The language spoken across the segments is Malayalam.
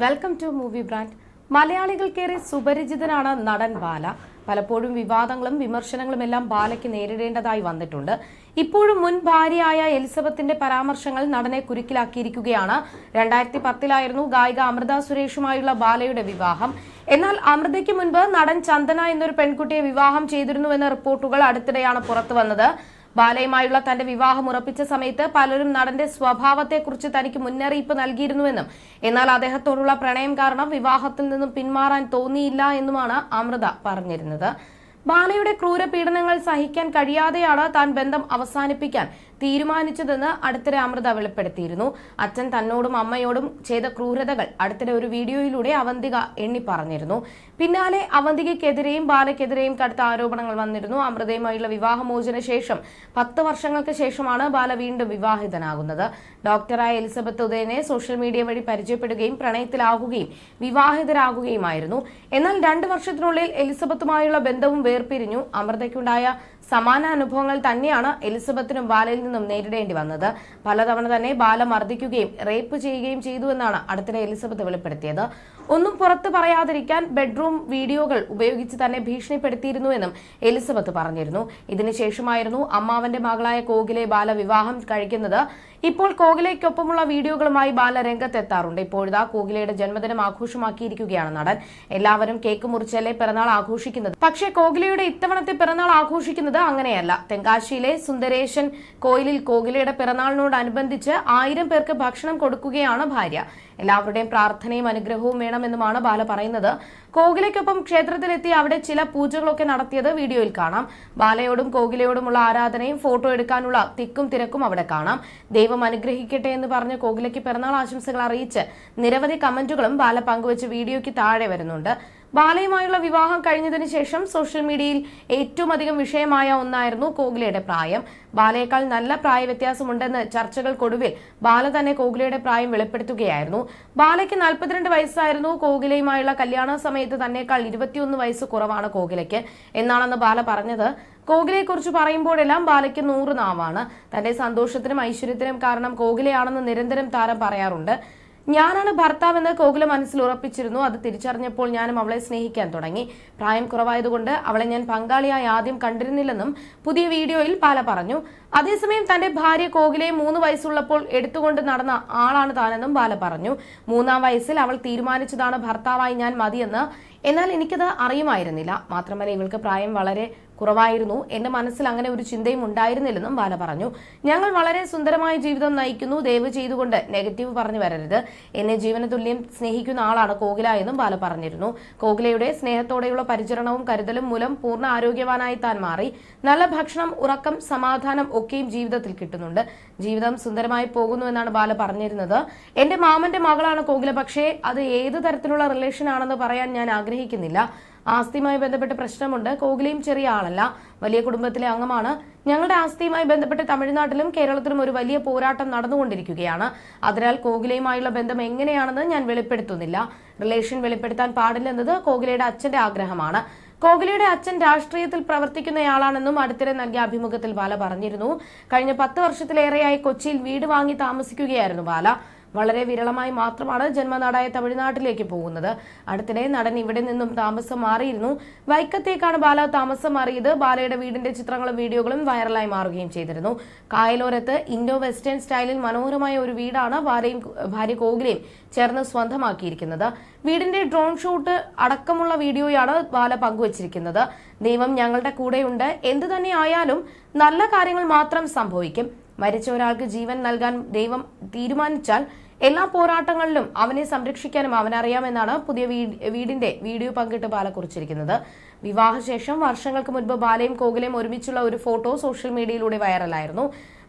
വെൽക്കം ടു മൂവി ബ്രാൻഡ് മലയാളികൾക്കേറെ സുപരിചിതനാണ് നടൻ ബാല. പലപ്പോഴും വിവാദങ്ങളും വിമർശനങ്ങളും എല്ലാം ബാലയ്ക്ക് നേരിടേണ്ടതായി വന്നിട്ടുണ്ട്. ഇപ്പോഴും മുൻ ഭാര്യയായ എലിസബത്തിന്റെ പരാമർശങ്ങൾ നടനെ കുരുക്കിലാക്കിയിരിക്കുകയാണ്. രണ്ടായിരത്തി പത്തിലായിരുന്നു ഗായിക അമൃത സുരേഷുമായുള്ള ബാലയുടെ വിവാഹം. എന്നാൽ അമൃതയ്ക്ക് മുൻപ് നടൻ ചന്ദന എന്നൊരു പെൺകുട്ടിയെ വിവാഹം ചെയ്തിരുന്നുവെന്ന റിപ്പോർട്ടുകൾ അടുത്തിടെയാണ് പുറത്തു വന്നത് ബാലയുമായുള്ള തന്റെ വിവാഹം ഉറപ്പിച്ച സമയത്ത് പലരും നടന്റെ സ്വഭാവത്തെക്കുറിച്ച് തനിക്ക് മുന്നറിയിപ്പ് നൽകിയിരുന്നുവെന്നും എന്നാൽ അദ്ദേഹത്തോടുള്ള പ്രണയം കാരണം വിവാഹത്തിൽ നിന്നും പിന്മാറാൻ തോന്നിയില്ല എന്നുമാണ് അമൃത പറഞ്ഞിരുന്നത്. ബാലയുടെ ക്രൂരപീഡനങ്ങൾ സഹിക്കാൻ കഴിയാതെയാണ് താൻ ബന്ധം അവസാനിപ്പിക്കാൻ തീരുമാനിച്ചതെന്ന് അടുത്തിടെ അമൃത വെളിപ്പെടുത്തിയിരുന്നു. അച്ഛൻ തന്നോടും അമ്മയോടും ചെയ്ത ക്രൂരതകൾ അടുത്തിടെ ഒരു വീഡിയോയിലൂടെ അവന്തിക എണ്ണി പറഞ്ഞിരുന്നു. പിന്നാലെ അവന്തികയ്ക്കെതിരെയും ബാലയ്ക്കെതിരെയും കടുത്ത ആരോപണങ്ങൾ വന്നിരുന്നു. അമൃതയുമായുള്ള വിവാഹമോചന ശേഷം പത്ത് വർഷങ്ങൾക്ക് ശേഷമാണ് ബാല വീണ്ടും വിവാഹിതനാകുന്നത്. ഡോക്ടറായ എലിസബത്ത് ഉദയനെ സോഷ്യൽ മീഡിയ വഴി പരിചയപ്പെടുകയും പ്രണയത്തിലാകുകയും വിവാഹിതരാകുകയുമായിരുന്നു. എന്നാൽ രണ്ട് വർഷത്തിനുള്ളിൽ എലിസബത്തുമായുള്ള ബന്ധവും വേർപിരിഞ്ഞു. അമൃതയ്ക്കുണ്ടായ സമാന അനുഭവങ്ങൾ തന്നെയാണ് എലിസബത്തിനും ബാലയിൽ നിന്നും നേരിടേണ്ടി വന്നത്. പലതവണ തന്നെ ബാല മർദ്ദിക്കുകയും റേപ്പ് ചെയ്യുകയും ചെയ്തുവെന്നാണ് അടുത്തിടെ എലിസബത്ത് വെളിപ്പെടുത്തിയത്. ഒന്നും പുറത്ത് പറയാതിരിക്കാൻ ബെഡ്റൂം വീഡിയോകൾ ഉപയോഗിച്ച് തന്നെ ഭീഷണിപ്പെടുത്തിയിരുന്നുവെന്നും എലിസബത്ത് പറഞ്ഞിരുന്നു. ഇതിനുശേഷമായിരുന്നു അമ്മാവന്റെ മകളായ കോകിലെ ബാല വിവാഹം കഴിക്കുന്നത്. ഇപ്പോൾ കോകിലയ്ക്കൊപ്പമുള്ള വീഡിയോകളുമായി ബാല രംഗത്തെത്താറുണ്ട് ഇപ്പോഴിതാ കോകിലയുടെ ജന്മദിനം ആഘോഷമാക്കിയിരിക്കുകയാണ് നടൻ. എല്ലാവരും കേക്ക് മുറിച്ചല്ലേ പിറന്നാൾ ആഘോഷിക്കുന്നത്? പക്ഷേ കോകിലയുടെ ഇത്തവണത്തെ പിറന്നാൾ ആഘോഷിക്കുന്നത് അങ്ങനെയല്ല. തെങ്കാശിയിലെ സുന്ദരേശൻ കോയിലിൽ കോകിലയുടെ പിറന്നാളിനോടനുബന്ധിച്ച് ആയിരം പേർക്ക് ഭക്ഷണം കൊടുക്കുകയാണ് ഭാര്യ. എല്ലാവരുടെയും പ്രാർത്ഥനയും അനുഗ്രഹവും വേണമെന്നുമാണ് ബാല പറയുന്നത്. കോകിലയ്ക്കൊപ്പം ക്ഷേത്രത്തിലെത്തി അവിടെ ചില പൂജകളൊക്കെ നടത്തിയത് വീഡിയോയിൽ കാണാം. ബാലയോടും കോകിലയോടുമുള്ള ആരാധനയും ഫോട്ടോ എടുക്കാനുള്ള തിക്കും തിരക്കും അവിടെ കാണാം. ദൈവം അനുഗ്രഹിക്കട്ടെ എന്ന് പറഞ്ഞ് കോകിലയ്ക്ക് പിറന്നാൾ ആശംസകൾ അറിയിച്ച് നിരവധി കമന്റുകളും ബാല പങ്കുവച്ച് വീഡിയോയ്ക്ക് താഴെ വരുന്നുണ്ട്. ബാലയുമായുള്ള വിവാഹം കഴിഞ്ഞതിന് ശേഷം സോഷ്യൽ മീഡിയയിൽ ഏറ്റവും അധികം വിഷയമായ ഒന്നായിരുന്നു കോഹ്ലിയുടെ പ്രായം. ബാലയേക്കാൾ നല്ല പ്രായ വ്യത്യാസമുണ്ടെന്ന് ചർച്ചകൾക്കൊടുവിൽ ബാല തന്നെ കോഹ്ലിയുടെ പ്രായം വെളിപ്പെടുത്തുകയായിരുന്നു. ബാലയ്ക്ക് നാൽപ്പത്തിരണ്ട് വയസ്സായിരുന്നു. കോഹ്ലിയുമായുള്ള കല്യാണ സമയത്ത് തന്നേക്കാൾ ഇരുപത്തിയൊന്ന് വയസ്സ് കുറവാണ് കോഹ്ലിക്ക് എന്നാണെന്ന് ബാല പറഞ്ഞത്. കോഹ്ലിയെക്കുറിച്ച് പറയുമ്പോഴെല്ലാം ബാലയ്ക്ക് നൂറ് നാവാണ്. തന്റെ സന്തോഷത്തിനും ഐശ്വര്യത്തിനും കാരണം കോഹ്ലിയാണെന്ന് നിരന്തരം താരം പറയാറുണ്ട്. ഞാനാണ് ഭർത്താവെന്ന് കോകുല മനസ്സിൽ ഉറപ്പിച്ചിരുന്നു. അത് തിരിച്ചറിഞ്ഞപ്പോൾ ഞാനും അവളെ സ്നേഹിക്കാൻ തുടങ്ങി. പ്രായം കുറവായതുകൊണ്ട് അവളെ ഞാൻ പങ്കാളിയായി ആദ്യം കണ്ടിരുന്നില്ലെന്നും പുതിയ വീഡിയോയിൽ പാല പറഞ്ഞു. അതേസമയം തന്റെ ഭാര്യ കോകിലയെ മൂന്ന് വയസ്സുള്ളപ്പോൾ എടുത്തുകൊണ്ട് നടന്ന ആളാണ് താനെന്നും ബാല പറഞ്ഞു. മൂന്നാം വയസ്സിൽ അവൾ തീരുമാനിച്ചതാണ് ഭർത്താവായി ഞാൻ മതിയെന്ന്. എന്നാൽ എനിക്കത് അറിയുമായിരുന്നില്ല. മാത്രമല്ല ഇവൾക്ക് പ്രായം വളരെ കുറവായിരുന്നു. എന്റെ മനസ്സിൽ അങ്ങനെ ഒരു ചിന്തയും ഉണ്ടായിരുന്നില്ലെന്നും ബാല പറഞ്ഞു. ഞങ്ങൾ വളരെ സുന്ദരമായ ജീവിതം നയിക്കുന്നു. ദയവ് ചെയ്തുകൊണ്ട് നെഗറ്റീവ് പറഞ്ഞു വരരുത്. എന്നെ ജീവന തുല്യം സ്നേഹിക്കുന്ന ആളാണ് കോകില എന്നും ബാല പറഞ്ഞിരുന്നു. കോകിലയുടെ സ്നേഹത്തോടെയുള്ള പരിചരണവും കരുതലും മൂലം പൂർണ ആരോഗ്യവാനായി താൻ മാറി. നല്ല ഭക്ഷണം ഉറക്കം സമാധാനം ഒക്കെയും ജീവിതത്തിൽ കിട്ടുന്നുണ്ട്. ജീവിതം സുന്ദരമായി പോകുന്നു എന്നാണ് ബാല പറഞ്ഞിരുന്നത്. എന്റെ മാമന്റെ മകളാണ് കോകില. പക്ഷേ അത് ഏത് തരത്തിലുള്ള റിലേഷൻ ആണെന്ന് പറയാൻ ഞാൻ ആഗ്രഹിക്കുന്നില്ല. ആസ്തിയുമായി ബന്ധപ്പെട്ട് പ്രശ്നമുണ്ട്. കോഹ്ലിയും ചെറിയ ആളല്ല. വലിയ കുടുംബത്തിലെ അംഗമാണ്. ഞങ്ങളുടെ ആസ്തിയുമായി ബന്ധപ്പെട്ട് തമിഴ്നാട്ടിലും കേരളത്തിലും ഒരു വലിയ പോരാട്ടം നടന്നുകൊണ്ടിരിക്കുകയാണ്. അതിനാൽ കോഹ്ലിയുമായുള്ള ബന്ധം എങ്ങനെയാണെന്ന് ഞാൻ വെളിപ്പെടുത്തുന്നില്ല. റിലേഷൻ വെളിപ്പെടുത്താൻ പാടില്ലെന്നത് കോഹ്ലിയുടെ അച്ഛന്റെ ആഗ്രഹമാണ്. കോഹ്ലിയുടെ അച്ഛൻ രാഷ്ട്രീയത്തിൽ പ്രവർത്തിക്കുന്നയാളാണെന്നും അടുത്തിടെ നൽകിയ അഭിമുഖത്തിൽ ബാല പറഞ്ഞിരുന്നു. കഴിഞ്ഞ പത്ത് വർഷത്തിലേറെയായി കൊച്ചിയിൽ വീട് വാങ്ങി താമസിക്കുകയായിരുന്നു ബാല. വളരെ വിരളമായി മാത്രമാണ് ജന്മനാടായ തമിഴ്നാട്ടിലേക്ക് പോകുന്നത്. അടുത്തിടെ നടൻ ഇവിടെ നിന്നും താമസം മാറിയിരുന്നു. വൈക്കത്തേക്കാണ് ബാല താമസം മാറിയത്. ബാലയുടെ വീടിന്റെ ചിത്രങ്ങളും വീഡിയോകളും വൈറലായി മാറുകയും ചെയ്തിരുന്നു. കായലോരത്ത് ഇൻഡോ വെസ്റ്റേൺ സ്റ്റൈലിൽ മനോഹരമായ ഒരു വീടാണ് ബാലയും ഭാര്യ കോകിലയും ചേർന്ന് സ്വന്തമാക്കിയിരിക്കുന്നത്. വീടിന്റെ ഡ്രോൺ ഷൂട്ട് അടക്കമുള്ള വീഡിയോയാണ് ബാല പങ്കുവച്ചിരിക്കുന്നത്. ദൈവം ഞങ്ങളുടെ കൂടെയുണ്ട്. എന്തു തന്നെ ആയാലും നല്ല കാര്യങ്ങൾ മാത്രം സംഭവിക്കും. മരിച്ച ഒരാൾക്ക് ജീവൻ നൽകാൻ ദൈവം തീരുമാനിച്ചാൽ എല്ലാ പോരാട്ടങ്ങളിലും അവനെ സംരക്ഷിക്കാനും അവനറിയാമെന്നാണ് പുതിയ വീടിന്റെ വീഡിയോ പങ്കിട്ട് ബാല കുറിച്ചിരിക്കുന്നത്. വിവാഹശേഷം വർഷങ്ങൾക്ക് മുൻപ് ബാലയും കോകിലയും ഒരുമിച്ചുള്ള ഒരു ഫോട്ടോ സോഷ്യൽ മീഡിയയിലൂടെ വൈറലായിരുന്നു.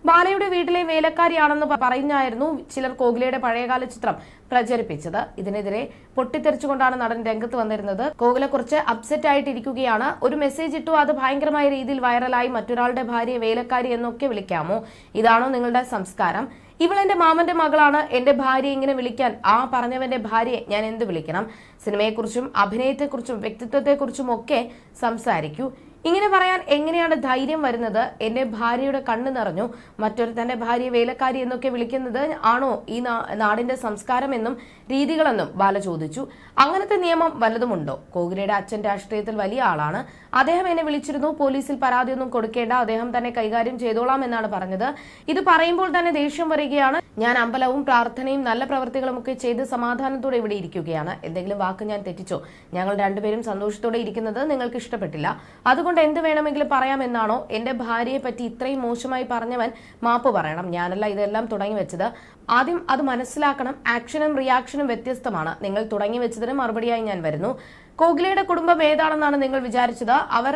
ബാലയുടെ വീട്ടിലെ വേലക്കാരിയാണെന്ന് പറഞ്ഞായിരുന്നു ചിലർ കോഹ്ലിയുടെ പഴയകാല ചിത്രം പ്രചരിപ്പിച്ചത്. ഇതിനെതിരെ പൊട്ടിത്തെറിച്ചുകൊണ്ടാണ് നടൻ രംഗത്ത് വന്നിരുന്നത്. കോഹ്ലെ കുറച്ച് അപ്സെറ്റ് ആയിട്ടിരിക്കുകയാണ്. ഒരു മെസ്സേജ് ഇട്ടു അത് ഭയങ്കരമായ രീതിയിൽ വൈറലായി മറ്റൊരാളുടെ ഭാര്യയെ വേലക്കാരി എന്നൊക്കെ വിളിക്കാമോ? ഇതാണോ നിങ്ങളുടെ സംസ്കാരം? ഇവൾ എന്റെ മാമന്റെ മകളാണ്. എന്റെ ഭാര്യ ഇങ്ങനെ വിളിക്കാൻ ആ പറഞ്ഞവന്റെ ഭാര്യയെ ഞാൻ എന്ത് വിളിക്കണം? സിനിമയെക്കുറിച്ചും അഭിനയത്തെക്കുറിച്ചും വ്യക്തിത്വത്തെക്കുറിച്ചും ഒക്കെ സംസാരിക്കൂ. ഇങ്ങനെ പറയാൻ എങ്ങനെയാണ് ധൈര്യം വരുന്നത്? എന്റെ ഭാര്യയുടെ കണ്ണ് നിറഞ്ഞു. മറ്റൊരു തന്റെ ഭാര്യ വേലക്കാരി എന്നൊക്കെ വിളിക്കുന്നത് ആണോ ഈ നാടിന്റെ സംസ്കാരം എന്നും രീതികളെന്നും ബാല ചോദിച്ചു. അങ്ങനത്തെ നിയമം വല്ലതുമുണ്ടോ? കോഹ്ലിയുടെ അച്ഛൻ രാഷ്ട്രീയത്തിൽ വലിയ ആളാണ്. അദ്ദേഹം എന്നെ വിളിച്ചിരുന്നു. പോലീസിൽ പരാതിയൊന്നും കൊടുക്കേണ്ട. അദ്ദേഹം തന്നെ കൈകാര്യം ചെയ്തോളാം എന്നാണ് പറഞ്ഞത്. ഇത് പറയുമ്പോൾ തന്നെ ദേഷ്യം വരികയാണ്. ഞാൻ അമ്പലവും പ്രാർത്ഥനയും നല്ല പ്രവൃത്തികളും ഒക്കെ ചെയ്ത് സമാധാനത്തോടെ ഇവിടെ ഇരിക്കുകയാണ്. എന്തെങ്കിലും വാക്ക് ഞാൻ തെറ്റിച്ചോ? ഞങ്ങൾ രണ്ടുപേരും സന്തോഷത്തോടെ ഇരിക്കുന്നത് നിങ്ങൾക്ക് ഇഷ്ടപ്പെട്ടില്ല. അതുകൊണ്ട് എന്ത് വേണമെങ്കിലും പറയാമെന്നാണോ എന്റെ ഭാര്യയെ പറ്റി ഇത്രയും മോശമായി പറഞ്ഞവൻ മാപ്പ് പറയണം. ഞാനല്ല ഇതെല്ലാം തുടങ്ങി വെച്ചത്. ആദ്യം അത് മനസ്സിലാക്കണം. ആക്ഷനും റിയാക്ഷനും വ്യത്യസ്തമാണ്. നിങ്ങൾ തുടങ്ങി വെച്ചതിന് മറുപടിയായി ഞാൻ വരുന്നു. കോഹ്ലിയുടെ കുടുംബം ഏതാണെന്നാണ് നിങ്ങൾ വിചാരിച്ചത്? അവർ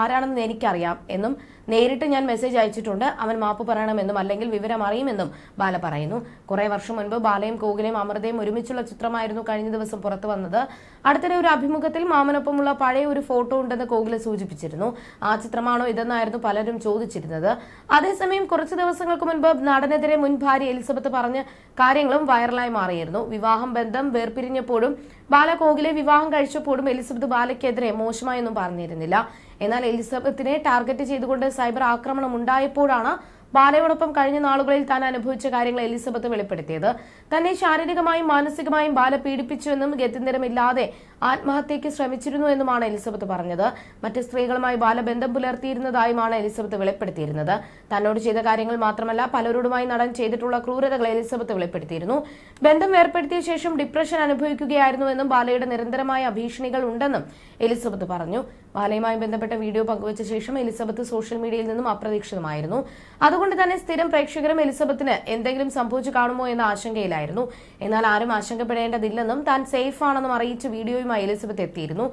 ആരാണെന്ന് എനിക്കറിയാം എന്നും നേരിട്ട് ഞാൻ മെസ്സേജ് അയച്ചിട്ടുണ്ട്. അവൻ മാപ്പ് പറയണമെന്നും അല്ലെങ്കിൽ വിവരം അറിയുമെന്നും ബാല പറയുന്നു. കുറെ വർഷം മുൻപ് ബാലയും കോഹ്ലിയും അമൃതയും ഒരുമിച്ചുള്ള ചിത്രമായിരുന്നു കഴിഞ്ഞ ദിവസം പുറത്തു വന്നത്. അടുത്തിടെ ഒരു അഭിമുഖത്തിൽ മാമനൊപ്പമുള്ള പഴയ ഒരു ഫോട്ടോ ഉണ്ടെന്ന് കോഹ്ലി സൂചിപ്പിച്ചിരുന്നു. ആ ചിത്രമാണോ ഇതെന്നായിരുന്നു പലരും ചോദിച്ചിരുന്നത്. അതേസമയം കുറച്ച് ദിവസങ്ങൾക്ക് മുൻപ് നടനെതിരെ മുൻ ഭാര്യ എലിസബത്ത് പറഞ്ഞ കാര്യങ്ങളും വൈറലായി മാറിയിരുന്നു. വിവാഹം ബന്ധം വേർപിരിഞ്ഞപ്പോഴും ബാല കോഹ്ലിയെ വിവാഹം കഴിച്ചപ്പോഴും എലിസബത്ത് ബാലയ്ക്കെതിരെ മോശമായൊന്നും പറഞ്ഞിരുന്നില്ല. എന്നാൽ എലിസബത്തിനെ ടാർഗറ്റ് ചെയ്തുകൊണ്ട് സൈബർ ആക്രമണം ഉണ്ടായപ്പോഴാണ് ബാലയോടൊപ്പം കഴിഞ്ഞ നാളുകളിൽ താൻ അനുഭവിച്ച കാര്യങ്ങൾ എലിസബത്ത് വെളിപ്പെടുത്തിയത്. തന്നെ ശാരീരികമായും മാനസികമായും ബാല പീഡിപ്പിച്ചുവെന്നും ഗത്യന്തരമില്ലാതെ ആത്മഹത്യയ്ക്ക് ശ്രമിച്ചിരുന്നു എന്നുമാണ് എലിസബത്ത് പറഞ്ഞത്. മറ്റ് സ്ത്രീകളുമായി ബാലബന്ധം പുലർത്തിയിരുന്നതായുമാണ് എലിസബത്ത് വെളിപ്പെടുത്തിയിരുന്നത്. തന്നോട് ചെയ്ത കാര്യങ്ങൾ മാത്രമല്ല പലരോടുമായി നടൻ ചെയ്തിട്ടുള്ള ക്രൂരതകൾ എലിസബത്ത് വെളിപ്പെടുത്തിയിരുന്നു. ബന്ധം ഏർപ്പെടുത്തിയ ശേഷം ഡിപ്രഷൻ അനുഭവിക്കുകയായിരുന്നുവെന്നും ബാലയുടെ നിരന്തരമായ ഭീഷണികൾ ഉണ്ടെന്നും എലിസബത്ത് പറഞ്ഞു. ബാലയുമായി ബന്ധപ്പെട്ട വീഡിയോ പങ്കുവച്ച ശേഷം എലിസബത്ത് സോഷ്യൽ മീഡിയയിൽ നിന്നും അപ്രതീക്ഷിതമായിരുന്നു. അതുകൊണ്ട് തന്നെ സ്ഥിരം പ്രേക്ഷകരും എലിസബത്തിന് എന്തെങ്കിലും സംഭവിച്ചു കാണുമോ എന്ന ആശങ്കയിലായിരുന്നു. എന്നാൽ ആരും ആശങ്കപ്പെടേണ്ടതില്ലെന്നും താൻ സേഫ് ആണെന്നും അറിയിച്ച് വീഡിയോയുമായി എലിസബത്ത് എത്തിയിരുന്നു.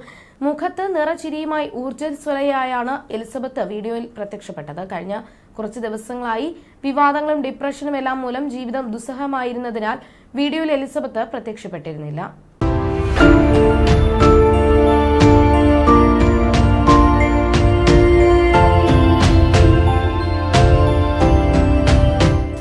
മുഖത്ത് നിറചിരിയുമായി ഊർജസ്വലയായാണ് എലിസബത്ത് വീഡിയോയിൽ പ്രത്യക്ഷപ്പെട്ടത്. കഴിഞ്ഞ കുറച്ച് ദിവസങ്ങളായി വിവാദങ്ങളും ഡിപ്രഷനും എല്ലാം മൂലം ജീവിതം ദുസ്സഹമായിരുന്നതിനാൽ വീഡിയോയിൽ എലിസബത്ത് പ്രത്യക്ഷപ്പെട്ടിരുന്നില്ല.